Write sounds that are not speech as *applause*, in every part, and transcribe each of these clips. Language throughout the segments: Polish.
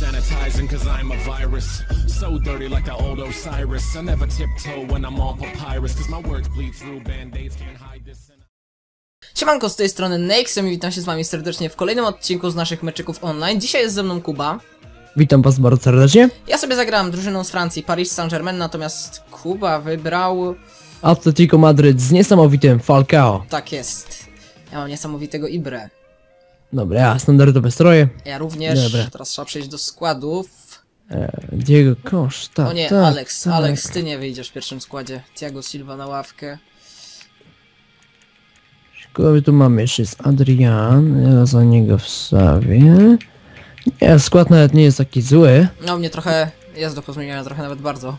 Sanitizing cause I'm a virus. So dirty like the old Osiris. I never tiptoe when I'm on papyrus. Cause my words bleed through band-aids can't hide this. Siemanko, z tej strony Nexem i witam się z wami serdecznie w kolejnym odcinku z naszych meczyków online. Dzisiaj jest ze mną Kuba. Witam was bardzo serdecznie. Ja sobie zagrałem drużyną z Francji, Paris Saint-Germain, natomiast Kuba wybrał... Atletico Madryt z niesamowitym Falcao. Tak jest. Ja mam niesamowitego Ibre. Dobra, ja standardowe stroje. Ja również. Dobra. Teraz trzeba przejść do składów. Diego Costa. O nie, tak, Alex, tak. Alex, ty nie wyjdziesz w pierwszym składzie. Thiago Silva na ławkę. Kogo tu mamy jeszcze jest Adrian. Ja za niego wstawię. Nie, skład nawet nie jest taki zły. No, mnie trochę jest do pozmieniania, trochę nawet bardzo.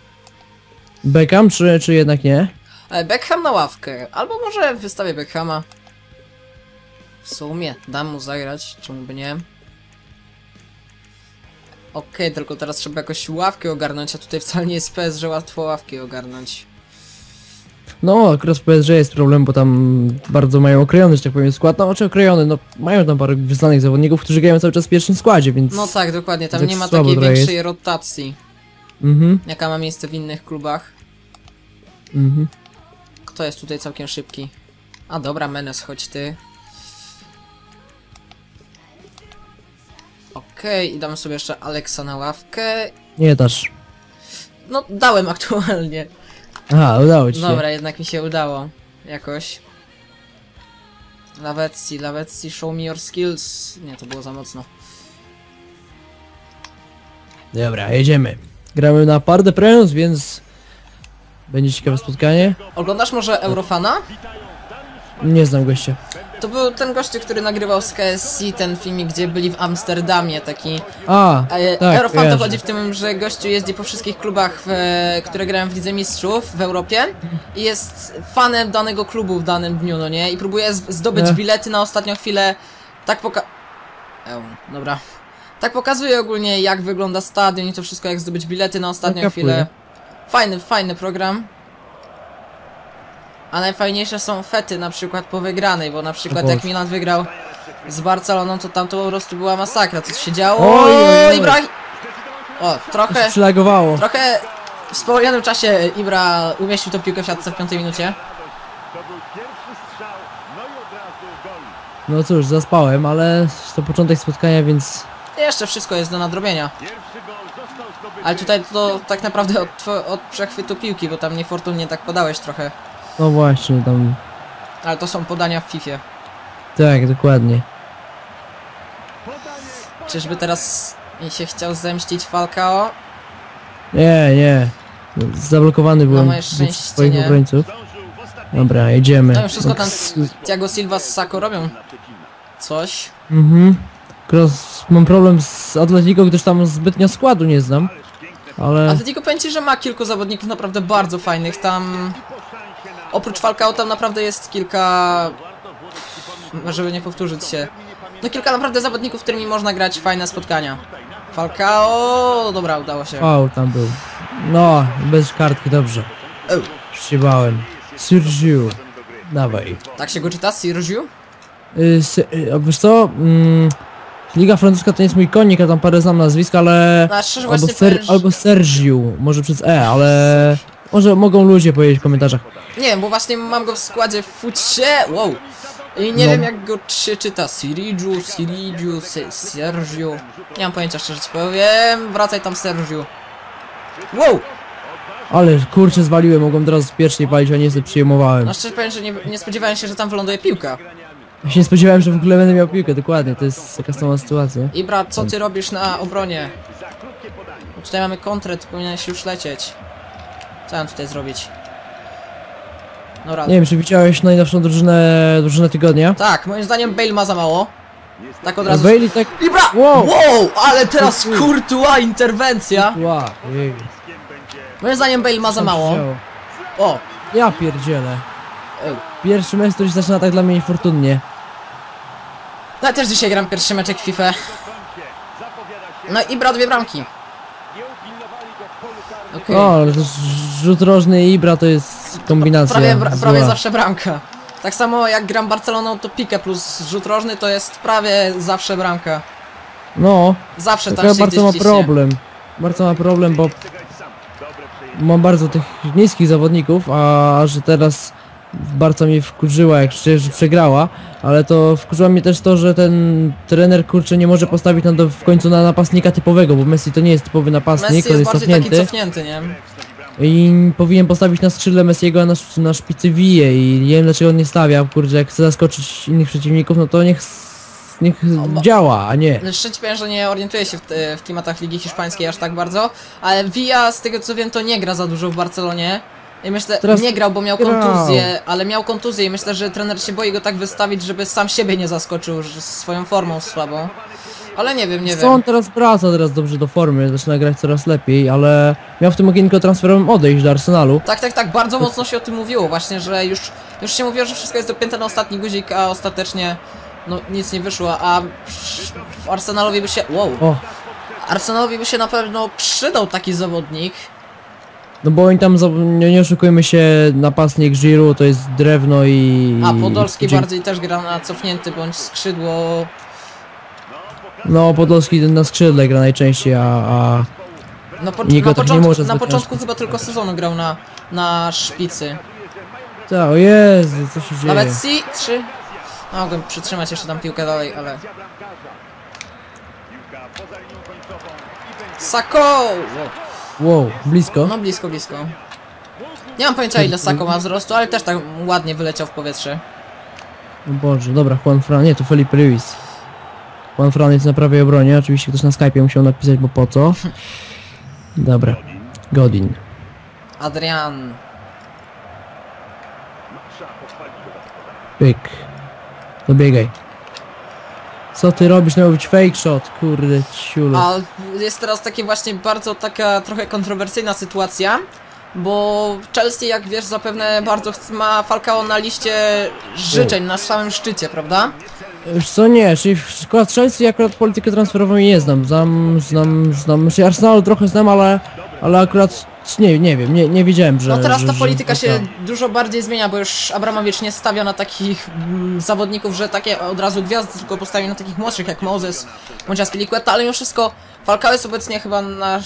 Beckham czy, czy jednak nie? E, Beckham na ławkę. Albo może wystawię Beckhama. W sumie, dam mu zagrać, czemu by nie. Okej, tylko teraz trzeba jakoś ławkę ogarnąć, a tutaj wcale nie jest PS, że łatwo ławki ogarnąć. No, akurat w PSG jest problem, bo tam bardzo mają okrojony, że tak powiem, skład. No, czy okrojony, no mają tam parę wyznanych zawodników, którzy grają cały czas w pierwszym składzie, więc... No tak, dokładnie, tam Tak nie ma takiej większej rotacji, Mhm, jaka ma miejsce w innych klubach. mhm. Kto jest tutaj całkiem szybki? A dobra, Menes, chodź ty. Okej, i damy sobie jeszcze Alexa na ławkę. Nie dasz. No, dałem aktualnie. Aha, udało ci się. Dobra, jednak mi się udało. Jakoś. Lavetsi, Lavetsi, show me your skills. Nie, to było za mocno. Dobra, jedziemy. Gramy na Par de Prince, więc... Będzie ciekawe spotkanie. Oglądasz może Eurofana? Nie znam gościa. To był ten gościu, który nagrywał z KSC ten filmik, gdzie byli w Amsterdamie, taki... A, E, tak, Eurofan to chodzi w tym, że gościu jeździ po wszystkich klubach, w, które grają w Lidze Mistrzów w Europie i jest fanem danego klubu w danym dniu, no nie? I próbuje zdobyć Ech. bilety na ostatnią chwilę. Tak poka... Eł, dobra. Tak pokazuje ogólnie jak wygląda stadion i to wszystko, jak zdobyć bilety na ostatnią chwilę. Fajny, fajny program. A najfajniejsze są fety na przykład po wygranej, bo na przykład jak. Milan wygrał z Barceloną, to tam to po prostu była masakra, co się działo. Oj, oj, oj. Ibrahim... O, trochę, Przylagowało. trochę w spowolnionym czasie Ibra umieścił tą piłkę w siatce w piątej minucie. To był pierwszy strzał, no i od razu gol. No cóż, zaspałem, ale to początek spotkania, więc... Jeszcze wszystko jest do nadrobienia. Ale tutaj to tak naprawdę od, od przechwytu piłki, bo tam niefortunnie tak podałeś trochę. No właśnie, tam... Ale to są podania w Fifie. Tak, dokładnie. Czyżby teraz mi się chciał zemścić Falcao? Nie, nie. Zablokowany byłem moje przez szczęście swoich nie. obrońców. Dobra, jedziemy. No i wszystko tam Oks- Thiago Silva z Sako robią coś. Mhm. Cross, mam problem z Atletico, gdyż tam zbytnio składu nie znam. Ale... Atletico powiem ci, że ma kilku zawodników naprawdę bardzo fajnych. Tam oprócz Falcao tam naprawdę jest kilka... Żeby nie powtórzyć się. No kilka naprawdę zawodników, którymi można grać fajne spotkania. Falcao... Dobra, udało się. Wow, tam był. No, bez kartki, dobrze. Eł. Się bałem. Sergio. Dawaj. Tak się go czyta? Sirgiu? Y, y, a wiesz co? Mm, Liga francuska to nie jest mój konik, ja tam parę znam nazwisk, ale... No, Albo, ser, powiem, że- albo Sergiu, może przez E, ale... Może mogą ludzie powiedzieć w komentarzach. Nie wiem, bo właśnie mam go w składzie w fucie. Wow. I nie No. wiem jak go się czyta. Sirigiu, Sirigiu, Se- Sergiu. Nie mam pojęcia szczerze ci powiem. Wracaj tam Sergiu. Wow! Ale kurczę zwaliłem, mogłem teraz pierwszej palić, a nie sobie przyjmowałem. No szczerze powiem, że nie, nie spodziewałem się, że tam wyląduje piłka. Ja się nie spodziewałem, że w ogóle będę miał piłkę, dokładnie, to jest taka sama sytuacja. Ibra, co ty robisz na obronie? Bo tutaj mamy kontrę, ty powinieneś już lecieć. Co mam tutaj zrobić? Dobra. Nie wiem, czy widziałeś najnowszą drużynę, drużynę tygodnia? Tak, moim zdaniem Bale ma za mało. Tak od razu. Bailey tak... Ibra! Wow! wow! Ale teraz Courtois interwencja! Wow, jej. Moim zdaniem Bale ma za mało. O! Ja pierdzielę. Pierwszy mecz, który się zaczyna tak dla mnie niefortunnie. No ja też dzisiaj gram pierwszy meczek w FIFA. No i bra dwie bramki. Okej. O, ale to rzut rożny i Ibra to jest kombinacja Prawie, bra, prawie zła. zawsze bramka. Tak samo jak gram Barceloną to pikę plus rzut rożny to jest prawie zawsze bramka. No, Zawsze tam się bardzo ma gdzieś ciśnie. problem. Bardzo ma problem, bo mam bardzo tych niskich zawodników, a że teraz bardzo mnie wkurzyła, jak przecież przegrała, ale to wkurzyła mnie też to, że ten trener kurczę nie może postawić nam do, w końcu na napastnika typowego, bo Messi to nie jest typowy napastnik, Messi on jest jest bardziej taki cofnięty cofnięty, nie? I powinien postawić na skrzydle Messiego, a na, na szpicy wije i nie wiem dlaczego on nie stawia, kurczę, jak chce zaskoczyć innych przeciwników, no to niech, niech bo- działa, a nie. Szczerze powiem, że nie orientuję się w, w klimatach Ligi Hiszpańskiej aż tak bardzo, ale Villa, z tego co wiem, to nie gra za dużo w Barcelonie. I myślę, Teraz nie grał, bo miał grał. kontuzję, ale miał kontuzję i myślę, że trener się boi go tak wystawić, żeby sam siebie nie zaskoczył swoją formą słabą. Ale nie wiem, nie Co wiem. on teraz wraca teraz dobrze do formy, zaczyna grać coraz lepiej, ale miał w tym okienku transferowym odejść do Arsenalu. Tak, tak, tak, bardzo mocno się o tym mówiło właśnie, że już, już się mówiło, że wszystko jest dopięte na ostatni guzik, a ostatecznie no nic nie wyszło, a w Arsenalowi by się... Wow. O, Arsenalowi by się na pewno przydał taki zawodnik. no bo oni tam, za- nie, nie oszukujmy się, napastnik Giroud to jest drewno i... A Podolski i- bardziej też gra na cofnięty bądź skrzydło. No, Podolski na skrzydle gra najczęściej, a... a... No po, na tak nie początku, może na początku chyba tylko sezonu grał na, na szpicy. Ta, o Jezu, co się dzieje? Nawet C 3. No, mogłem przytrzymać jeszcze tam piłkę dalej, ale. Sako! Wow, blisko. No blisko, blisko. Nie mam pojęcia ile Sako ma wzrostu, ale też tak ładnie wyleciał w powietrze. O Boże, dobra, Juan Fran, nie, to Felipe Luis. Juan Fran jest na prawej obronie, oczywiście ktoś na Skype'ie musiał napisać, bo po co. Dobra, Godin. Adrian. Pyk. Dobiegaj. Co ty robisz? Miał być fake shot, kurde ciulu. A jest teraz takie właśnie bardzo taka trochę kontrowersyjna sytuacja, bo Chelsea, jak wiesz, zapewne bardzo ma Falcao na liście życzeń na samym szczycie, prawda? Wiesz co, nie, czyli w przykład Chelsea akurat politykę transferową nie znam, znam, znam, znam, znaczy Arsenalu trochę znam, ale, ale akurat nie, nie wiem, nie, nie wiedziałem, że... No teraz że, ta że polityka się taka- dużo bardziej zmienia, bo już Abramowicz nie stawia na takich mm, zawodników, że takie od razu gwiazdy, tylko postawi na takich młodszych jak Moses bądź Aspilicueta, ale mimo wszystko Falcao jest obecnie chyba na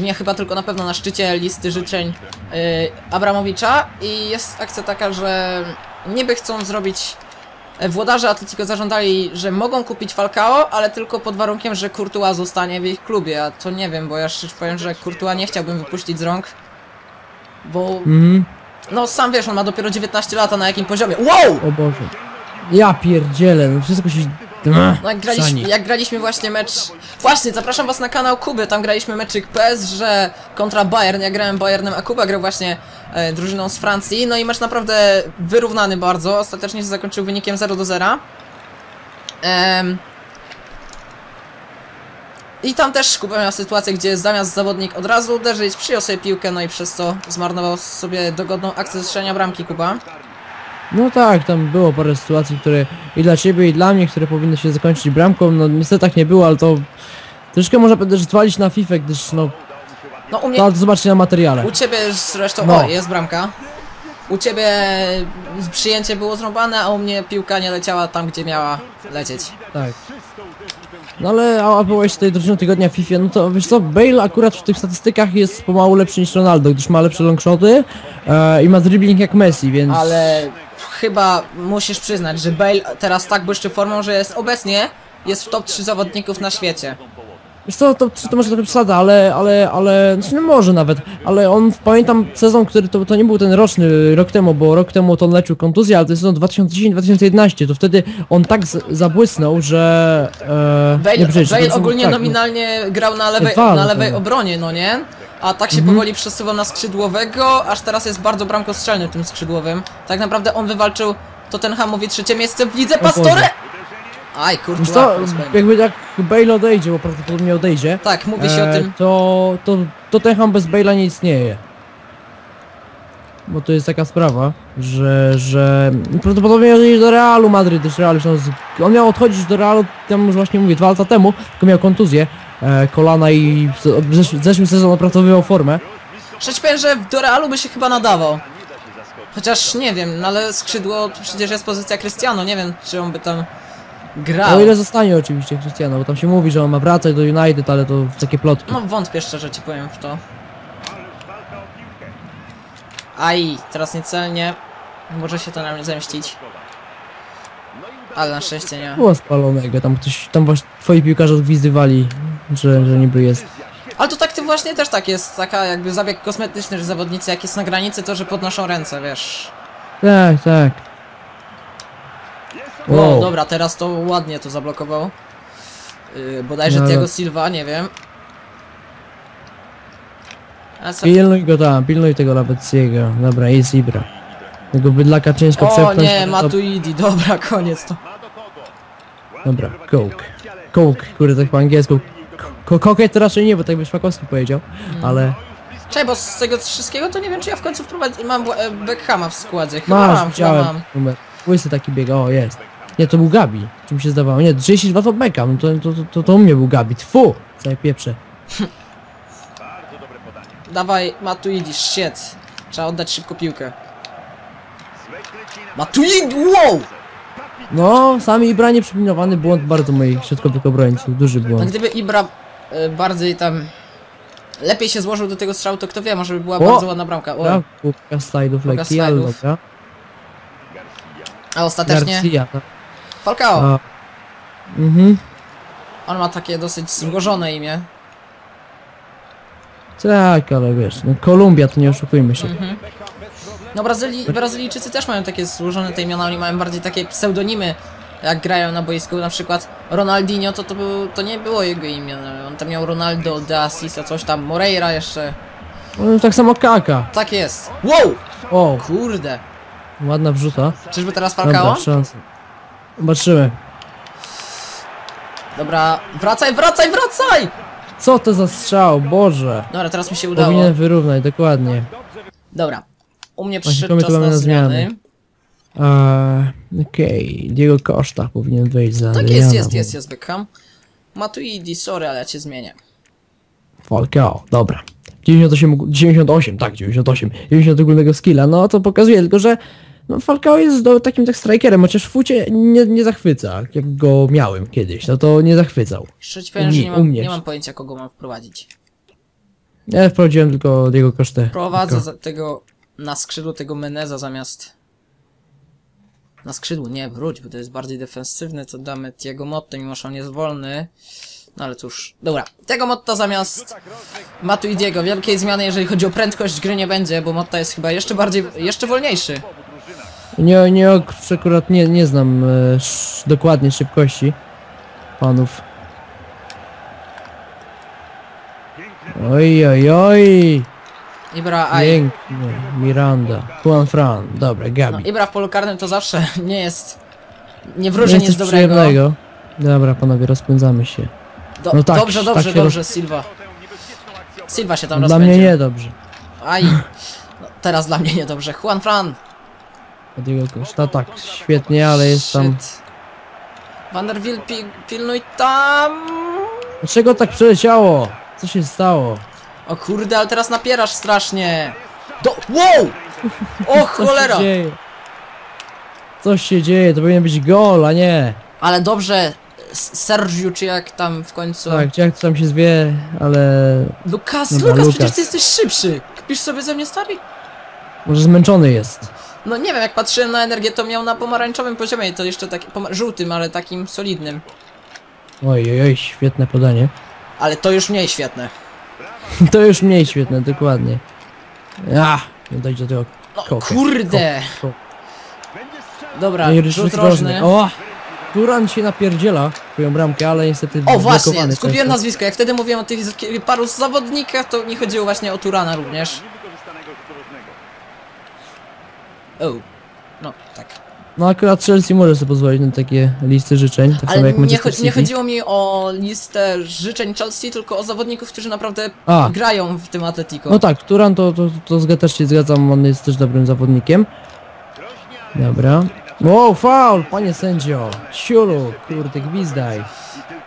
nie chyba, tylko na pewno na szczycie listy życzeń yy, Abramowicza i jest akcja taka, że niby chcą zrobić Włodarze Atletico zażądali, że mogą kupić Falcao, ale tylko pod warunkiem, że Courtois zostanie w ich klubie, a to nie wiem, bo ja szczerze powiem, że Courtois nie chciałbym wypuścić z rąk, bo Mhm, no sam wiesz, on ma dopiero 19 lat, a na jakim poziomie. Wow! o Boże. Ja pierdzielę, no wszystko się... No jak graliśmy, jak graliśmy właśnie mecz... Właśnie, zapraszam was na kanał Kuby, tam graliśmy meczyk PS, że kontra Bayern, ja grałem Bayernem, a Kuba grał właśnie e, drużyną z Francji, no i mecz naprawdę wyrównany bardzo, ostatecznie się zakończył wynikiem 0 do 0. Em, I tam też Kuba miał sytuację, gdzie zamiast zawodnik od razu uderzyć, przyjął sobie piłkę, no i przez to zmarnował sobie dogodną akcję strzelania bramki Kuba. No tak, tam było parę sytuacji, które i dla ciebie, i dla mnie, które powinny się zakończyć bramką, no niestety tak nie było, ale to... Troszkę można też zwalić na FIFA, gdyż no... No u mnie... To zobaczcie na materiale. U ciebie zresztą, No. o, jest bramka. U ciebie przyjęcie było zrąbane, a u mnie piłka nie leciała tam, gdzie miała lecieć. Tak. No ale a, a byłeś tej drużyną tygodnia w FIFA, no to wiesz co, Bale akurat w tych statystykach jest pomału lepszy niż Ronaldo, gdyż ma lepsze longshoty e, i ma dribbling jak Messi, więc... Ale chyba musisz przyznać, że Bale teraz tak błyszczy formą, że jest obecnie jest w top 3 zawodników na świecie. Wiesz co, to, to może trochę przesada, ale, ale, ale, znaczy no może nawet, ale on, pamiętam sezon, który to, to nie był ten roczny, rok temu, bo rok temu to on leczył kontuzję, ale to jest sezon 2010-2011, to wtedy on tak z, zabłysnął, że... E, Bale, przecież, Bale ogólnie tak, no. nominalnie grał na lewej, na lewej obronie, no nie? A tak się Mhm. powoli przesuwał na skrzydłowego, aż teraz jest bardzo bramkostrzelny tym skrzydłowym. Tak naprawdę on wywalczył Tottenhamowi trzecie miejsce w lidze. Pastore! Aj, Wiesz kurczę, co, jakby jak Bale odejdzie, bo prawdopodobnie odejdzie, Tak, mówi się o e, tym. to, to Tottenham bez Bale'a nie istnieje. Bo to jest taka sprawa, że, że prawdopodobnie odejdzie do Realu Madryt, też Real już on miał odchodzić do Realu, tam już właśnie mówię, dwa lata temu, tylko miał kontuzję e, kolana i w zesz w zeszłym sezonie opracowywał formę. Powiem, że do Realu by się chyba nadawał. Chociaż nie wiem, no ale skrzydło to przecież jest pozycja Cristiano, nie wiem czy on by tam grał. O ile zostanie oczywiście Cristiano, bo tam się mówi, że on ma wracać do United, ale to takie plotki. No wątpię szczerze ci powiem w to. Aj, teraz niecelnie. Może się to na mnie zemścić. Ale na szczęście nie. Było spalonego, tam ktoś, tam właśnie twoi piłkarze odgwizdywali, że, że niby jest. Ale to tak ty właśnie też tak jest, taka jakby zabieg kosmetyczny, że zawodnicy jak jest na granicy, to że podnoszą ręce, wiesz. Tak, tak. O, Wow. dobra, teraz to ładnie to zablokował. Yy, bodajże No, Diego Silva, nie wiem. Co? Pilnuj go tam, pilnuj tego Lavetsiego. Dobra, jest Ibra. Tego bydlaka ciężko O przepchnąć. nie, to- Matuidi, dobra, koniec to. Dobra, Coke. Coke, kurde, tak po angielsku. Ko- Kokiet to raczej nie, bo tak by Szpakowski powiedział, Mm. ale Czekaj, bo z tego wszystkiego to nie wiem, czy ja w końcu wprowadzi- mam e, Beckhama w składzie. Chyba masz, mam, chyba widziałem mam. numer. Łysy taki biega, o jest. Nie, to był Gabi, czy mi się zdawało. Nie, 32 to Beckham, to, to, to, to, to u mnie był Gabi. Tfu! Całe pieprze. Bardzo dobre podanie. Dawaj, Matuidi, shit. Trzeba oddać szybko piłkę. Matuidi, wow! No, sami Ibra nieprzepilnowany błąd bardzo moich środkowych obrońców, duży błąd. gdyby Ibra e, bardziej tam... Lepiej się złożył do tego strzału, to kto wie, może by była O! bardzo ładna bramka. O, Dobra, Kubka slajdów lekki, ale dobra. a ostatecznie Garcia, tak. Falcao. A. Mhm. On ma takie dosyć złożone imię. Tak, ale wiesz, no Kolumbia to nie oszukujmy się. Mhm. No Brazylii, Brazylijczycy też mają takie złożone te imiona, oni mają bardziej takie pseudonimy, jak grają na boisku, na przykład Ronaldinho to, to, był, to nie było jego imię, no. on tam miał Ronaldo de Assis, a coś tam, Moreira jeszcze, No, tak samo Kaka. tak jest. Wow! O, Kurde, ładna wrzuta. czyżby teraz Falcao? Dobra. Zobaczymy. Dobra, wracaj, wracaj, wracaj! Co to za strzał, Boże. Dobra, teraz mi się udało. Powinien wyrównać, dokładnie. Dobra, u mnie to czas na zmiany? zmiany. Eee, Okej, Diego Costa powinien wejść za Tak jest, jest, jest, jest Beckham. Matuidi, sorry, ale ja cię zmienię. Falcao, dobra. 98, ogó- 98, tak, 98. 90 ogólnego skilla, no to pokazuje tylko, że no Falcao jest do, takim tak strikerem, chociaż w fucie nie, nie zachwyca, jak go miałem kiedyś, no to nie zachwycał. Jeszcze ci powiem, U że nie mam, nie mam pojęcia, kogo mam wprowadzić. Ja wprowadziłem tylko Diego Costa. Prowadzę tego na skrzydło tego Meneza zamiast... Na skrzydło, nie, wróć, bo to jest bardziej defensywne, to damy Tiago Motte, mimo że on jest wolny. No ale cóż, dobra. Tego Motta zamiast Matuidiego. Wielkiej zmiany, jeżeli chodzi o prędkość gry nie będzie, bo Motta jest chyba jeszcze bardziej, jeszcze wolniejszy. Nie, nie, akurat nie, nie znam e, sz, dokładnie szybkości panów. Oj, oj, oj, Ibra, aj. pięknie, Miranda, Juan Fran, dobra, No, Gabi. Ibra w polu karnym to zawsze *laughs* nie jest... Nie Nie wróży jest nic dobrego. przyjemnego. Dobra, panowie, rozpędzamy się. Do, No tak, dobrze, tak dobrze, się dobrze, Silva. Silva się tam Dla rozpędził. mnie niedobrze. Aj. No, teraz dla mnie niedobrze. Juan Fran. Od jego koszta, tak, świetnie, ale jest tam... Shit. Vanderbilt, pi pilnuj tam. Dlaczego tak przeleciało? Co się stało? O kurde, ale teraz napierasz strasznie. Do... Wow! O *laughs* Co cholera! się dzieje? Coś się dzieje, to powinien być gol, a nie. Ale dobrze, Sergiu, czy jak tam w końcu... Tak, jak to tam się zwie, ale Lukas, Dobra, Lukas, Lukas. przecież ty jesteś szybszy. Kpisz sobie ze mnie, stary? może zmęczony jest. No nie wiem, jak patrzyłem na energię, to miał na pomarańczowym poziomie, to jeszcze takim poma- żółtym, ale takim solidnym. Oj, oj, oj, świetne podanie. Ale to już mniej świetne. *laughs* To już mniej świetne, dokładnie. A, nie dojdzie do tego. No kurde! Ko- strzelał. Dobra, Nie, rzut rożny. O! Duran się napierdziela twoją bramkę, ale niestety O właśnie, często. nazwisko. Jak wtedy mówiłem o tych paru zawodnikach, to nie chodziło właśnie o Turana również. O. No, tak. No akurat Chelsea może sobie pozwolić na takie listy życzeń, tak samo Ale jak nie, Manchester cho- nie City. chodziło mi o listę życzeń Chelsea, tylko o zawodników, którzy naprawdę A. grają w tym Atletico. No tak, Turan to, to, to zga- też się zgadzam, on jest też dobrym zawodnikiem. Dobra. Wow, faul, panie sędzio. Siulu, kurde, gwizdaj.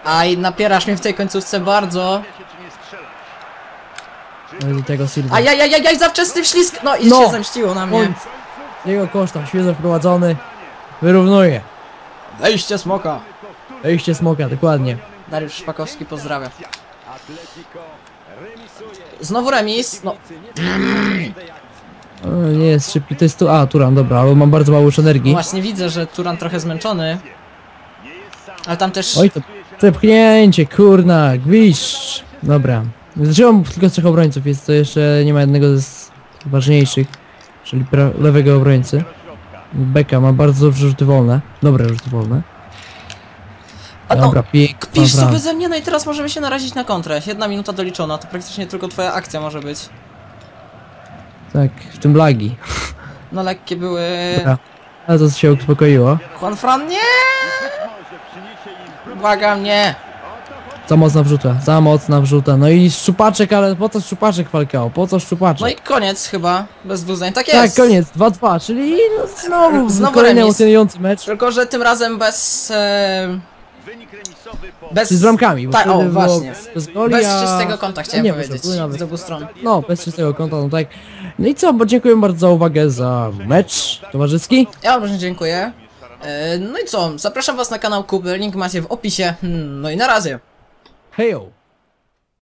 Aj, napierasz mnie w tej końcówce bardzo. Strzela. Ale do tego Silva. Ajajajaj, za wczesny wślizg! No i No. się zemściło na mnie. Jego koszta, świeżo wprowadzony. Wyrównuje. Wejście smoka. Wejście smoka, dokładnie. Dariusz Szpakowski pozdrawia. Znowu remis. No, O, nie jest szybki, to jest tu... A, Turan, dobra, ale mam bardzo mało już energii. właśnie widzę, że Turan trochę zmęczony. Ale tam też... Oj, to przepchnięcie, kurna, gwiszcz. Dobra. Zaczęłam tylko z trzech obrońców, jest to jeszcze nie ma jednego z ważniejszych, czyli lewego obrońcy. Beka ma bardzo dobrze rzuty wolne. Dobre rzuty wolne. A no, Dobra. Kpisz sobie ze mnie, no i teraz możemy się narazić na kontrę. Jedna minuta doliczona, to praktycznie tylko twoja akcja może być. Tak, w tym lagi. No lekkie były... Dobra. Ale to się uspokoiło. Juan Fran, nie! Błagam, nie! Za mocna wrzuta, za mocna wrzuta. No i szczupaczek, ale po co szczupaczek Falcao? Po co szczupaczek? No i koniec chyba, bez zdań. Tak tak, jest! koniec, 2-2, czyli no, znowu, Znowu kolejny remis. emocjonujący mecz. Tylko, że tym razem bez... E, bez... Czy z bramkami, bo Tak, o, właśnie. Bez, goli, Bez czystego konta chciałem nie, powiedzieć, nawet- z obu stron. No, bez czystego konta, no tak. No i co, bo dziękuję bardzo za uwagę, za mecz towarzyski. Ja bardzo dziękuję. E, no i co, zapraszam was na kanał Kuby, link macie w opisie. No i na razie. Hail!